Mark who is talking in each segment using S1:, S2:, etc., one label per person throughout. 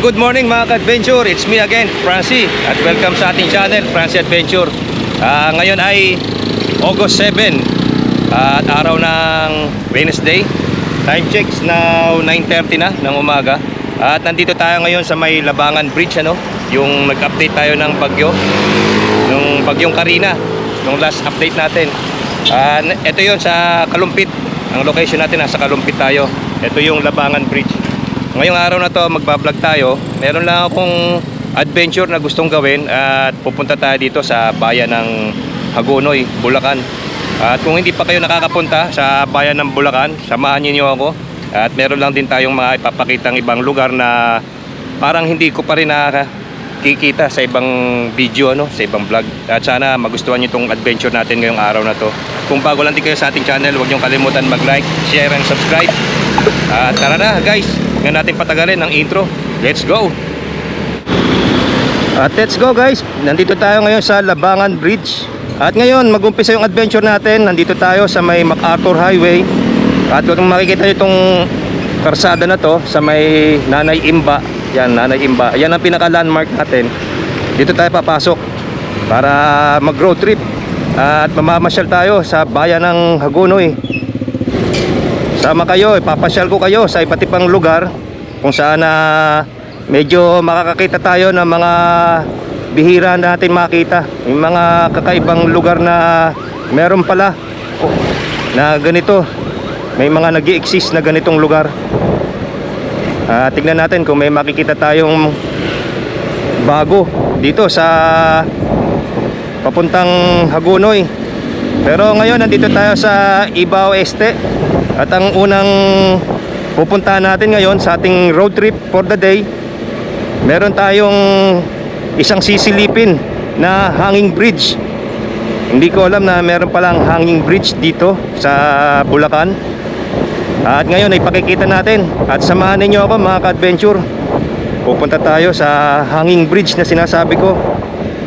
S1: Good morning mga ka-adventure. It's me again, Francie. At welcome sa ating channel, Francie Adventure. Ah, ngayon ay August 7 at araw ng Wednesday. Time checks now 9.30 na ng umaga. At nandito tayo ngayon sa may Labangan Bridge, ano? Yung nag-update tayo ng bagyo. Nung bagyong Karina. Nung last update natin. Ah, ito yon sa Kalumpit. Ang location natin nasa Kalumpit tayo. Ito yung Labangan Bridge. Ngayong araw na to magbablog tayo. Meron lang akong adventure na gustong gawin at pupunta tayo dito sa bayan ng Hagonoy, Bulacan. At kung hindi pa kayo nakakapunta sa bayan ng Bulacan, samahan niyo ako. At meron lang din tayong mga ipapakitang ibang lugar na parang hindi ko pa rin nakikita sa ibang video, ano, sa ibang vlog. At sana magustuhan niyo itong adventure natin ngayong araw na to. Kung bago lang din kayo sa ating channel, huwag niyong kalimutan mag-like, share, and subscribe. At tara na guys, na natin patagalin ang intro. Let's go! At let's go guys, nandito tayo ngayon sa Labangan Bridge. At ngayon, mag-umpisa yung adventure natin. Nandito tayo sa may MacArthur Highway. At kung makikita nyo itong karsada na to sa may Nanay Imba. Yan, Nanay Imba. Yan ang pinaka-landmark natin. Dito tayo papasok para mag-road trip. At mamamasyal tayo sa bayan ng Hagonoy. Sama kayo, ipapasyal ko kayo sa iba't ibang lugar kung saan na medyo makakakita tayo ng mga bihira natin makita. Yung mga kakaibang lugar na meron pala oh, na ganito. May mga nag exist na ganitong lugar. Ah, tignan natin kung may makikita tayong bago dito sa papuntang Hagonoy. Pero ngayon nandito tayo sa Ibao Este at ang unang pupuntahan natin ngayon sa ating road trip for the day meron tayong isang sisilipin na hanging bridge. Hindi ko alam na meron palang hanging bridge dito sa Bulacan. At ngayon ay pakikita natin at samahan ninyo ako mga ka-adventure. Pupunta tayo sa hanging bridge na sinasabi ko.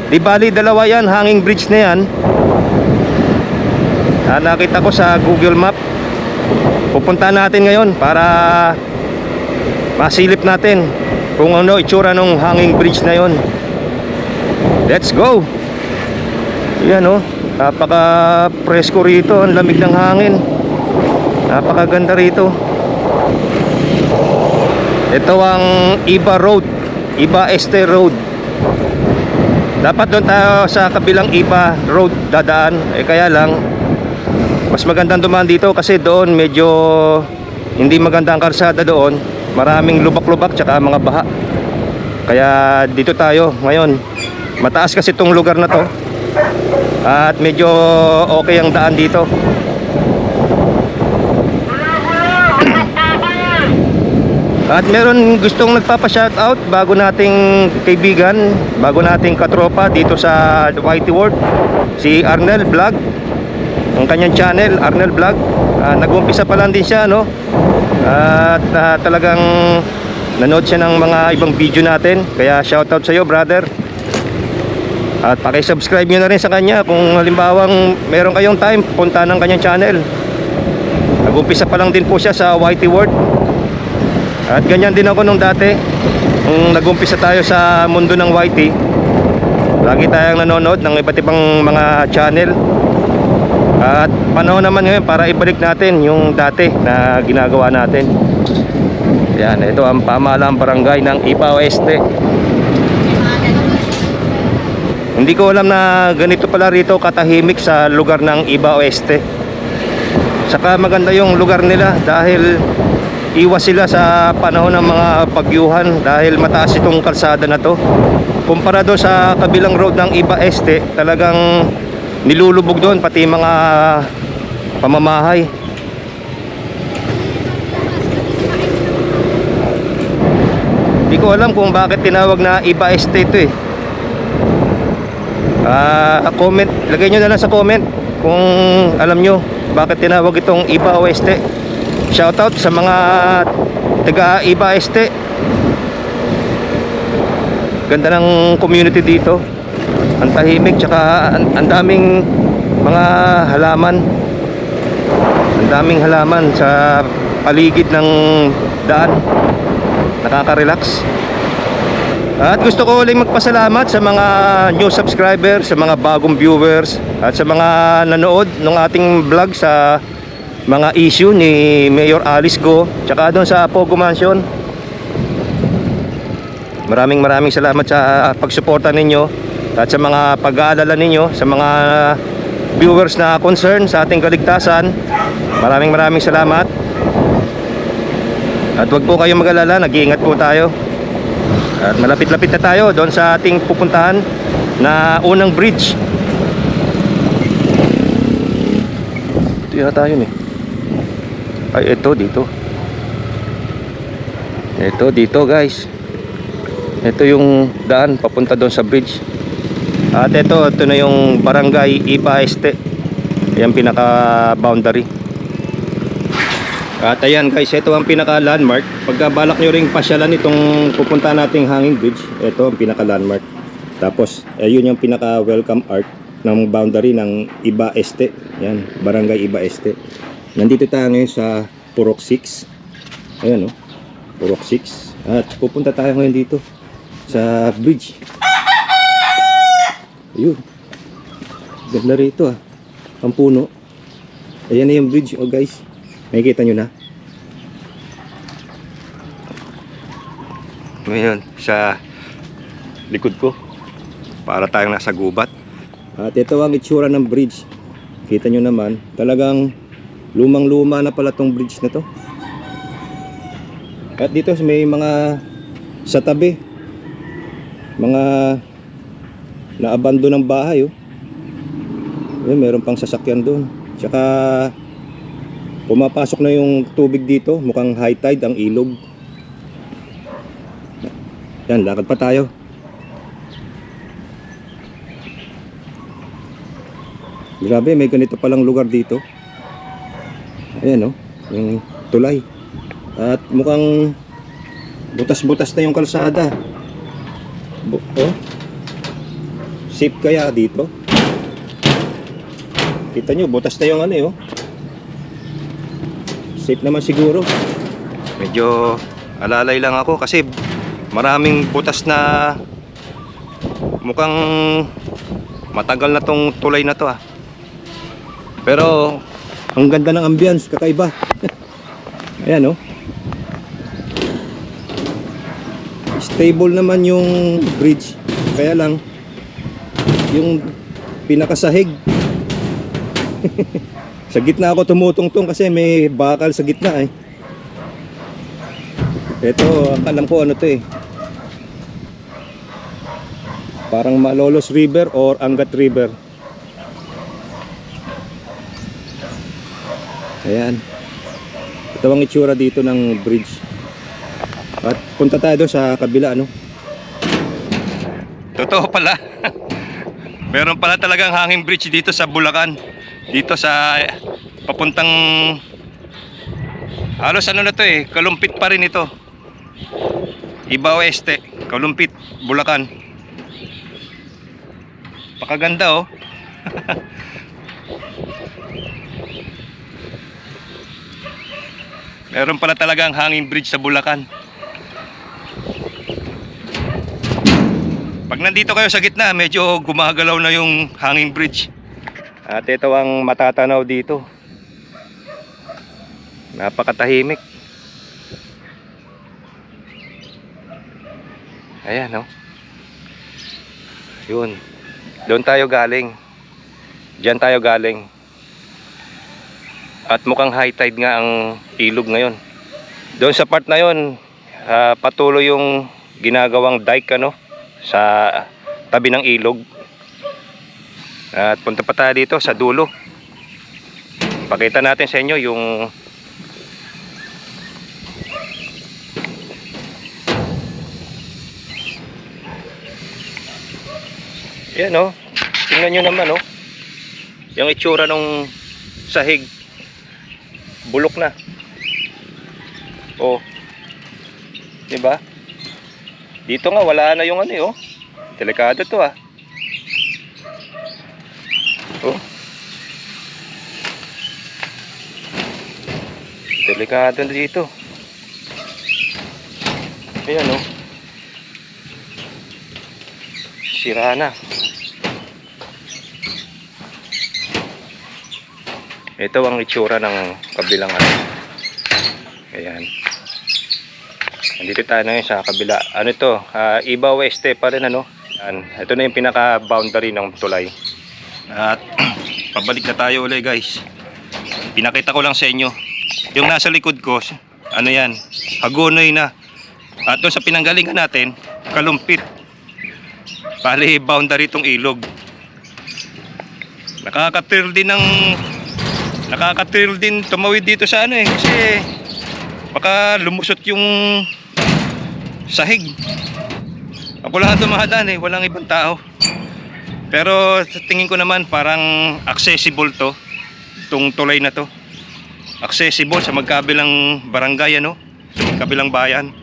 S1: Di bali dalawa yan, hanging bridge na yan. Ah, nakita ko sa Google Map. Pupunta natin ngayon para masilip natin kung ano itsura ng hanging bridge na yon. Let's go! Yan oh, napaka presko rito, ang lamig ng hangin. Napakaganda rito. Ito ang Iba Road, Iba Este Road. Dapat doon tayo sa kabilang Iba Road dadaan. Eh kaya lang, mas magandang dumaan dito kasi doon medyo hindi maganda ang karsada doon. Maraming lubak-lubak tsaka mga baha. Kaya dito tayo ngayon. Mataas kasi itong lugar na to. At medyo okay ang daan dito. At meron gustong nagpapa-shoutout bago nating kaibigan, bago nating katropa dito sa Whitey World, si Arnel Vlog. Ang kanyang channel, Arnel Vlog. Ah, nag-umpisa pa lang din siya, no? At ah, talagang nanood siya ng mga ibang video natin. Kaya shoutout sa iyo, brother. At paki-subscribe niyo na rin sa kanya kung halimbawang meron kayong time, punta ng kanyang channel. Nag-umpisa pa lang din po siya sa Whitey World. At ganyan din ako nung dati. Nung nag-umpisa tayo sa mundo ng YT. Lagi tayong nanonood ng iba't ibang mga channel. At panahon naman ngayon para ibalik natin yung dati na ginagawa natin. Yan, ito ang pamahalang barangay ng Ipa Oeste. Hindi ko alam na ganito pala rito katahimik sa lugar ng Iba Oeste. Saka maganda yung lugar nila dahil iwas sila sa panahon ng mga pagyuhan dahil mataas itong kalsada na to. Kumpara doon sa kabilang road ng Iba Este, talagang nilulubog doon pati mga pamamahay. Hindi ko alam kung bakit tinawag na Iba Este ito eh. Ah, comment, lagay nyo na lang sa comment kung alam nyo bakit tinawag itong Iba Oeste. Shoutout sa mga taga Iba Este. Ganda ng community dito. Ang tahimik tsaka ang, ang daming mga halaman. Ang daming halaman sa paligid ng daan. Nakaka-relax. At gusto ko uling magpasalamat sa mga new subscribers, sa mga bagong viewers, at sa mga nanood ng ating vlog sa mga issue ni Mayor Alice Go, tsaka doon sa Pogo Mansion. Maraming maraming salamat sa pagsuporta ninyo at sa mga pag-aalala ninyo, sa mga viewers na concern sa ating kaligtasan. Maraming maraming salamat. At wag po kayong mag-alala, nag-iingat po tayo. At malapit-lapit na tayo doon sa ating pupuntahan na unang bridge. Ito yata yun eh. Ay, ito dito. Ito dito guys. Ito yung daan papunta doon sa bridge. At ito, ito na yung barangay Ipa Este. Ayan pinaka boundary. At ayan guys, ito ang pinaka landmark. Pagka balak nyo ring pasyalan itong pupunta nating hanging bridge, ito ang pinaka landmark. Tapos, ayun yung pinaka welcome art ng boundary ng Iba Este. Yan, barangay Iba Este. Nandito tayo ngayon sa Purok 6. Ayan oh, Purok 6. At pupunta tayo ngayon dito sa bridge. Ayun. Ganda rito ah. Ang puno. Ayan na yung bridge oh guys. Nakikita nyo na? Ngayon, sa likod ko. Para tayong nasa gubat. At ito ang itsura ng bridge. Kita nyo naman, talagang lumang-luma na pala tong bridge na to. At dito may mga sa tabi, mga naabando ng bahay oh. Ayun, meron pang sasakyan doon. Tsaka pumapasok na yung tubig dito, mukhang high tide ang ilog. Yan, lakad pa tayo. Grabe, may ganito palang lugar dito. Ayan oh, yung tulay. At mukhang butas-butas na yung kalsada. Bu- oh. Safe kaya dito? Kita nyo, butas na yung ano eh, oh. Safe naman siguro. Medyo alalay lang ako kasi maraming butas na mukhang matagal na tong tulay na to ah. Pero ang ganda ng ambience, kakaiba. Ayan oh. Stable naman yung bridge. Kaya lang yung pinakasahig sa gitna ako tumutungtong kasi may bakal sa gitna eh. Ito, alam ko ano to eh. Parang Malolos River or Angat River. Ayan. Ito ang itsura dito ng bridge. At punta tayo doon sa kabila ano. Totoo pala. Meron pala talagang hanging bridge dito sa Bulacan. Dito sa papuntang halos ano na to eh, kalumpit pa rin ito. Iba Oeste, Kalumpit, Bulacan. Pakaganda oh. Meron pala talagang hanging bridge sa Bulacan. Pag nandito kayo sa gitna, medyo gumagalaw na yung hanging bridge. At ito ang matatanaw dito. Napakatahimik. Ayan, no? Yun. Doon tayo galing. Diyan tayo galing. At mukhang high tide nga ang ilog ngayon. Doon sa part na yun, ah, patuloy yung ginagawang dike, ano? Sa tabi ng ilog. At punta pa tayo dito sa dulo. Pakita natin sa inyo yung Yan oh. Tingnan nyo naman oh. Yung itsura ng sahig. Bulok na. Oh. 'Di ba? Dito nga wala na yung ano eh, oh. Delikado to ah. Oh. Delikado na dito. Ayan oh. sira na. Ito ang itsura ng kabilang ano. Ayan. Nandito tayo ngayon sa kabila. Ano ito? Ah, Iba Oeste pa rin ano. Ayan. Ito na yung pinaka-boundary ng tulay. At pabalik na tayo ulit guys. Pinakita ko lang sa inyo. Yung nasa likod ko, ano yan, hagonoy na. At doon sa pinanggalingan natin, kalumpit. Bali, boundary itong ilog. Nakaka-thrill din ng nakaka-thrill din tumawid dito sa ano eh kasi baka lumusot yung sahig. Ako ang dumadaan eh, walang ibang tao. Pero sa tingin ko naman parang accessible to, itong tulay na to. Accessible sa magkabilang barangay ano, sa magkabilang bayan.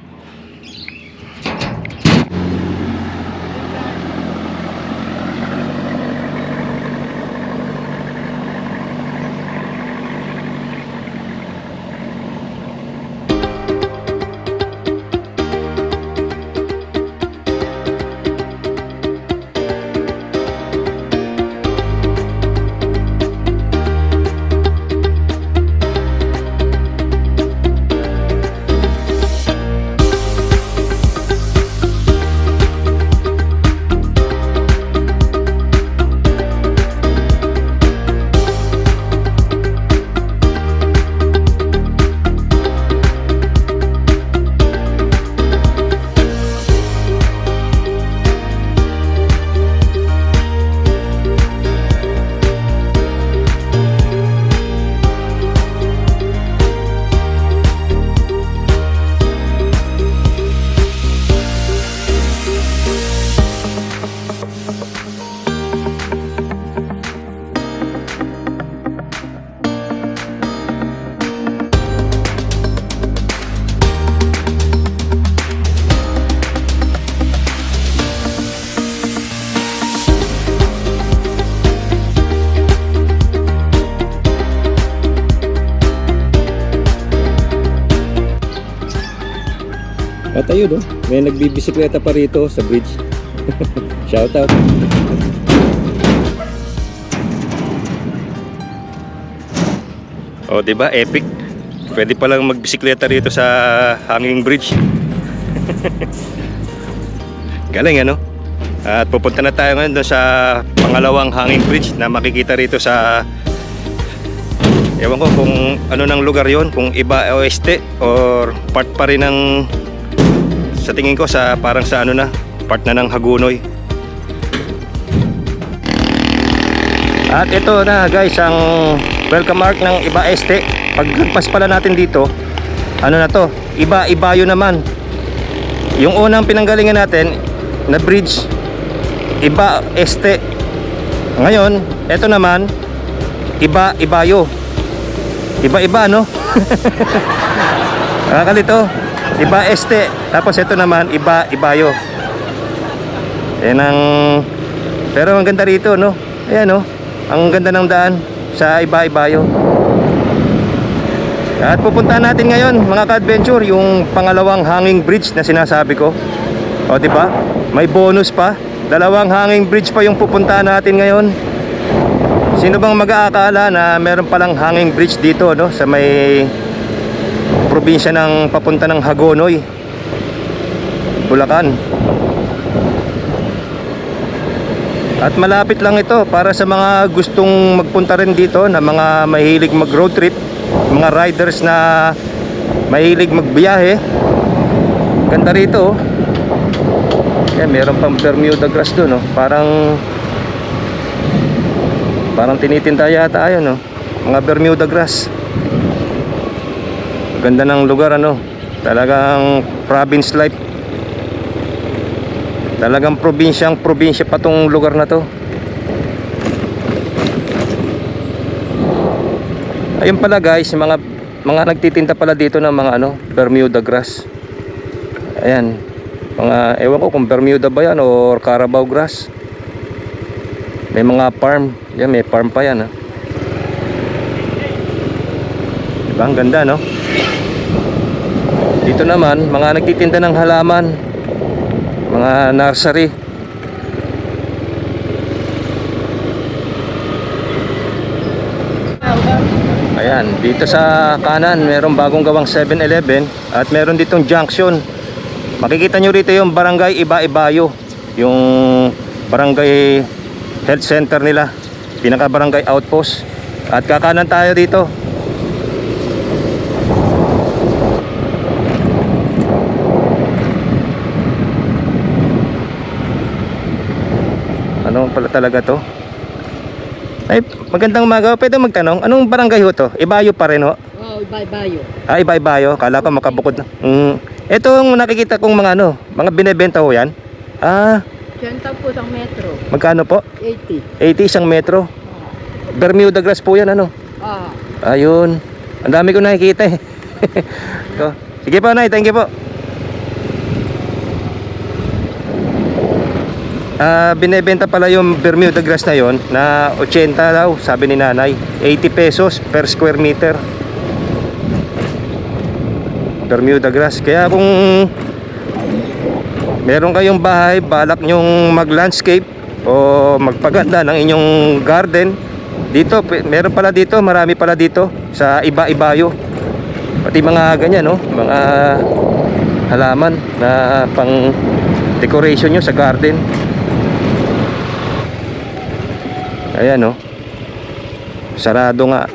S1: Ayun oh, may nagbibisikleta pa rito sa bridge. Shout out. Oh, 'di ba? Epic. Pwede pa lang magbisikleta rito sa hanging bridge. Galing ano? At pupunta na tayo ngayon sa pangalawang hanging bridge na makikita rito sa Ewan ko kung ano ng lugar yon, kung iba oeste or part pa rin ng sa tingin ko sa parang sa ano na part na ng Hagunoy. At ito na guys ang welcome mark ng Iba Este. Paglagpas pala natin dito ano na to Iba Ibayo naman. Yung unang pinanggalingan natin na bridge Iba Este. Ngayon ito naman Iba Ibayo iba-iba no? Nakakalito Iba este. Tapos ito naman iba ibayo. Yan ang pero ang ganda rito no. Ayan no. Ang ganda ng daan sa iba ibayo. At pupuntahan natin ngayon mga ka-adventure yung pangalawang hanging bridge na sinasabi ko. O di ba? May bonus pa. Dalawang hanging bridge pa yung pupuntahan natin ngayon. Sino bang mag-aakala na meron palang hanging bridge dito no sa may probinsya ng papunta ng Hagonoy Bulacan at malapit lang ito para sa mga gustong magpunta rin dito na mga mahilig mag road trip mga riders na mahilig magbiyahe ganda rito oh. Yan, meron pang Bermuda grass doon oh. parang parang tinitinda yata ayun oh. mga Bermuda grass Ganda ng lugar ano. Talagang province life. Talagang probinsyang probinsya pa tong lugar na to. Ayun pala guys, mga mga nagtitinda pala dito ng mga ano, Bermuda grass. Ayan. Mga ewan ko kung Bermuda ba yan or Carabao grass. May mga farm. Yan, may farm pa yan ha. Diba? Ang ganda no? Dito naman, mga nagtitinda ng halaman, mga nursery. Ayan, dito sa kanan, merong bagong gawang 7-Eleven at meron ditong junction. Makikita nyo rito yung barangay Iba-Ibayo, yung barangay health center nila, pinaka barangay outpost. At kakanan tayo dito, Ano pala talaga to? Ay, magandang umaga. Pwede magtanong, anong barangay ho to? Ibayo pa rin ho?
S2: Oo, ibay-bayo.
S1: Ah, iba-ibayo. Kala ko makabukod na. Mm. Ito ang nakikita kong mga ano, mga binebenta ho yan. Ah,
S2: Siyenta po sa metro.
S1: magkano po?
S2: 80.
S1: 80 isang metro. Bermuda grass po yan ano.
S2: Ah,
S1: Ayun. Ang dami ko nakikita eh. so, sige po, Nay. Thank you po. Ah, binebenta pala yung Bermuda grass na yon na 80 daw, sabi ni Nanay. 80 pesos per square meter. Bermuda grass. Kaya kung meron kayong bahay, balak nyong mag-landscape o magpaganda ng inyong garden, dito, meron pala dito, marami pala dito sa iba-ibayo. Pati mga ganyan, no? Mga halaman na pang decoration nyo sa garden. Ayan, no? Sarado nga.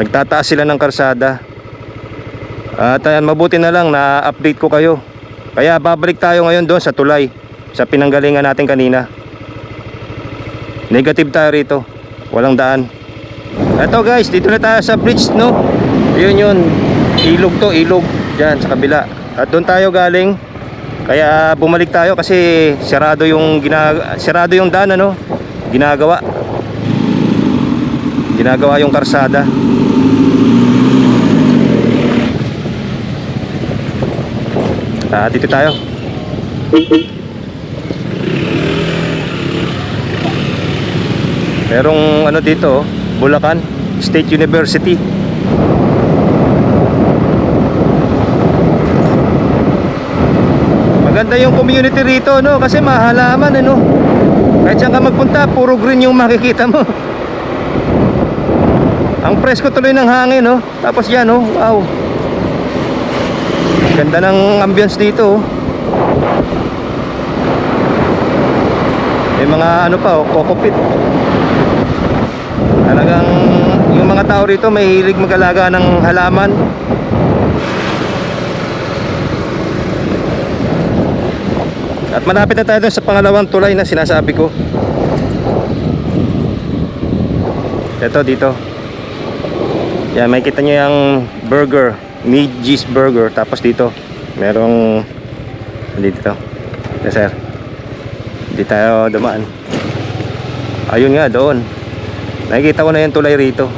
S1: Nagtataas sila ng karsada. At ayan, mabuti na lang na update ko kayo. Kaya babalik tayo ngayon doon sa tulay sa pinanggalingan natin kanina. Negative tayo rito. Walang daan. Ito guys, dito na tayo sa bridge, no? Yun yun. Ilog to, ilog. Diyan sa kabila. At doon tayo galing. Kaya bumalik tayo kasi sarado yung gina sarado yung daan ano. Ginagawa. Ginagawa yung karsada. Ah, dito tayo. Merong ano dito, oh, Bulacan State University. Maganda yung community rito, no? Kasi mahalaman, ano? Kahit saan ka magpunta, puro green yung makikita mo. Ang presko tuloy ng hangin, no? Tapos yan, oh, wow. Ganda ng ambience dito, oh. May mga ano pa, oh, kokopit. Talagang yung mga tao rito may hilig mag-alaga ng halaman. At malapit na tayo sa pangalawang tulay na sinasabi ko. Ito dito. Yan, may kita nyo yung burger. Meat cheese burger. Tapos dito, merong dito. Yes, sir. Hindi tayo dumaan. Ayun nga, doon. Nakikita ko na yung tulay rito.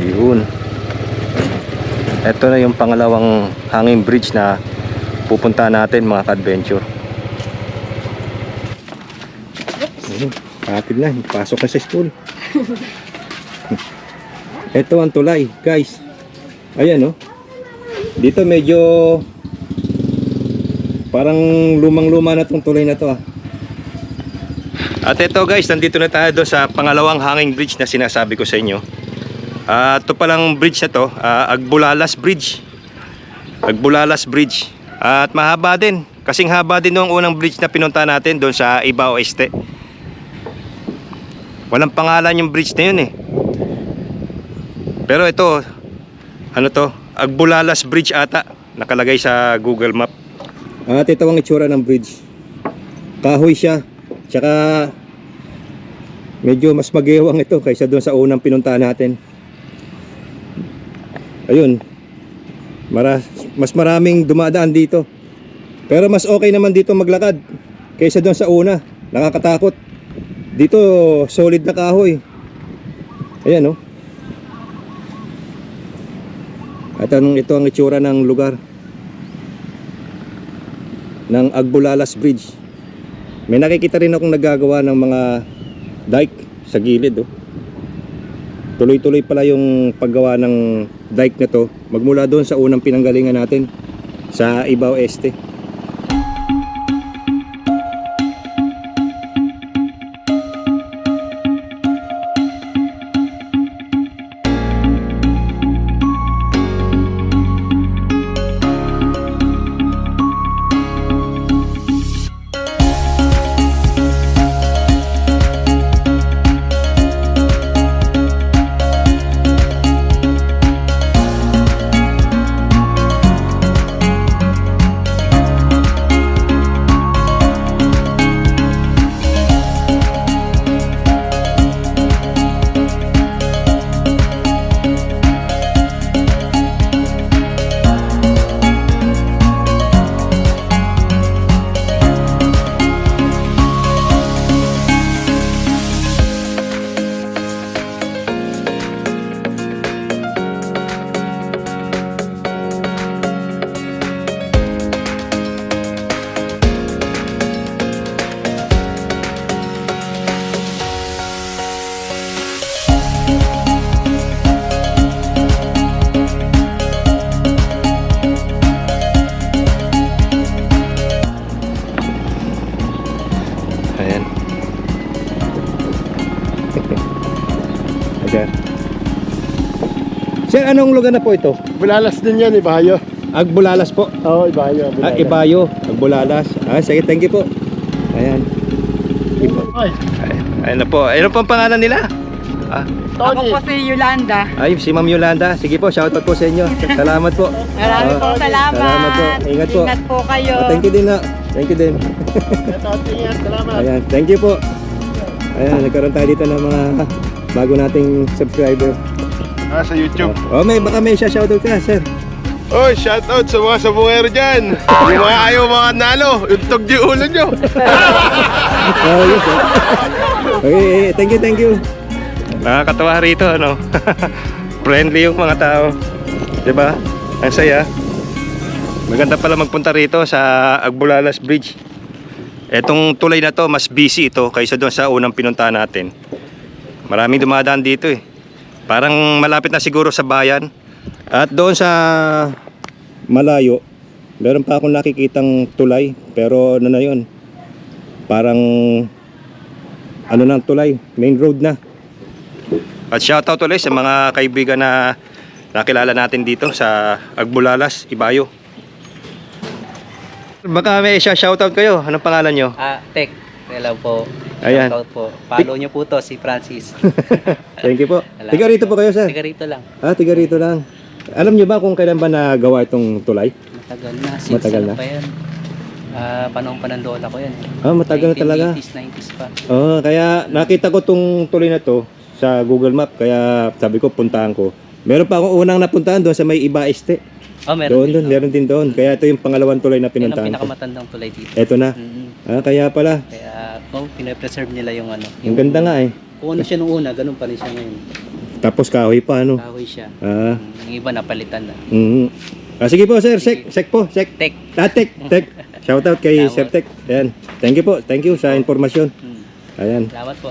S1: Yun. Ito na yung pangalawang hanging bridge na pupunta natin mga ka-adventure. Kapit na, pasok na sa school. Ito ang tulay, guys. Ayan, oh. Dito medyo parang lumang-luma na tong tulay na to, ah. At ito guys, nandito na tayo doon sa pangalawang hanging bridge na sinasabi ko sa inyo. Ah, ito palang bridge na to, ah, Agbulalas Bridge. Agbulalas Bridge. At mahaba din. Kasing haba din nung unang bridge na pinunta natin doon sa Ibao Este. Walang pangalan yung bridge na yun eh. Pero ito, ano to? Agbulalas Bridge ata. Nakalagay sa Google Map. At ito ang itsura ng bridge. Kahoy siya. Tsaka medyo mas magewang ito kaysa doon sa unang pinunta natin. Ayun. Mara, mas maraming dumadaan dito. Pero mas okay naman dito maglakad kaysa doon sa una. Nakakatakot. Dito solid na kahoy. Ayan oh. At anong ito ang itsura ng lugar ng Agbulalas Bridge. May nakikita rin akong nagagawa ng mga dike sa gilid oh. Tuloy-tuloy pala yung paggawa ng dike na to magmula doon sa unang pinanggalingan natin sa Ibao Este. Sir, anong lugar na po ito?
S3: Bulalas din yan, Ibayo.
S1: Agbulalas po.
S3: Oo, Ibayo.
S1: Ah, Ibayo, Agbulalas. Ah, sige, thank you po. Ayan.
S3: Ay,
S1: Ayan na po. Ano po ang pangalan nila? Ah,
S3: Tony.
S2: si Yolanda.
S1: ay, si Ma'am Yolanda. Sige po, shoutout po sa inyo. Salamat po.
S2: Maraming
S1: Ah,
S2: po salamat.
S1: Salamat po. Ingat po.
S2: Ingat po kayo.
S1: Ah, thank you din na. Thank you din.
S3: Ito, tingin. Salamat.
S1: Ayan, thank you po. Ayan, nagkaroon tayo dito ng mga bago nating subscriber.
S3: Ah, sa YouTube.
S1: Oh, may baka may siya shoutout ka, sir.
S3: Oy, shoutout sa mga sabungero dyan. Yung mga ayaw mga nalo, yung tog di ulo nyo.
S1: Oh, yes. sir. okay, eh, thank you, thank you. Nakakatawa rito, ano? Friendly yung mga tao. 'Di ba? Ang saya. Maganda pala magpunta rito sa Agbulalas Bridge. Etong tulay na to, mas busy ito kaysa doon sa unang pinunta natin. Maraming dumadaan dito eh. Parang malapit na siguro sa bayan. At doon sa malayo, meron pa akong nakikitang tulay. Pero ano na yun, parang ano ng tulay, main road na. At shoutout ulit sa mga kaibigan na nakilala natin dito sa Agbulalas, Ibayo. Baka may shoutout kayo. Anong pangalan nyo?
S4: Ah, Tek. Hello po.
S1: Ayan.
S4: Shoutout po. Follow niyo po to si Francis.
S1: Thank you po.
S4: Salamat
S1: Tiga rito po kayo, sir.
S4: Tiga rito lang.
S1: Ah, tiga rito lang. Alam nyo ba kung kailan ba nagawa itong tulay?
S4: Matagal na. Since
S1: Matagal
S4: ano
S1: na?
S4: pa yan? Ah, panahon pa ng lola ko yan.
S1: Ah, matagal na talaga.
S4: 1980s, 90s pa.
S1: Oh, kaya nakita ko tong tuloy na to sa Google Map kaya sabi ko puntahan ko. Meron pa akong unang napuntahan doon sa may Iba Este.
S4: Oh, meron
S1: Doon
S4: din,
S1: doon, meron din doon. Kaya ito yung pangalawang tulay na
S4: Yan ang
S1: pinuntahan ko.
S4: pinakamatandang tulay dito.
S1: Ito na.
S4: Mm,
S1: Ah, kaya pala.
S4: kaya, oh, pinapreserve nila yung ano.
S1: Ang ganda nga eh.
S4: Kung ano siya nung una, ganun pa rin siya ngayon.
S1: Tapos kahoy pa ano.
S4: Kahoy siya.
S1: Ah,
S4: Yung iba napalitan na.
S1: mm. ah sige po sir, sek, sek po, sek.
S4: Tek.
S1: Ah, tek, tek. Shout out kay
S4: Salamat.
S1: Sir Tek. Ayan. Thank you po. Thank you sa informasyon.
S4: Mm.
S1: Ayan.
S4: Salamat po.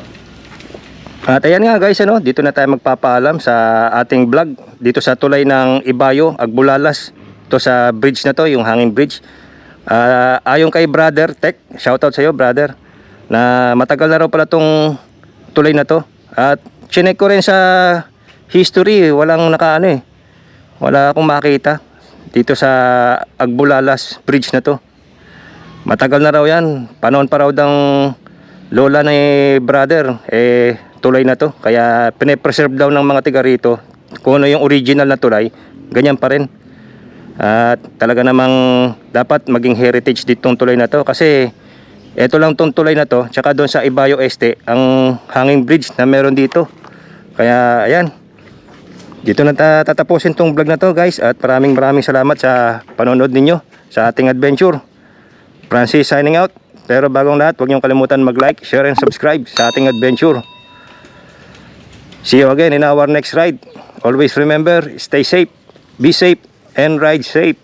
S1: At ayan nga guys, ano, dito na tayo magpapaalam sa ating vlog dito sa tulay ng Ibayo, Agbulalas. To sa bridge na to, yung hanging bridge. Ah, ayon kay brother Tech, shoutout sa iyo brother, na matagal na raw pala tong tulay na to. At chinek ko rin sa history, walang nakaano eh. Wala akong makita dito sa Agbulalas bridge na to. Matagal na raw yan. Panahon pa raw ng lola ni brother, eh tulay na to. Kaya pine-preserve daw ng mga tiga rito. Kung ano yung original na tulay, ganyan pa rin. At talaga namang dapat maging heritage ditong tulay na to. Kasi ito lang tong tulay na to. Tsaka doon sa Ibayo Este, ang hanging bridge na meron dito. Kaya ayan, dito na ta- tatapusin tong vlog na to guys. At maraming maraming salamat sa panonood ninyo sa ating adventure. Francis signing out. Pero bagong lahat, huwag niyong kalimutan mag-like, share, and subscribe sa ating adventure. See you again in our next ride. Always remember, stay safe, be safe, and ride safe.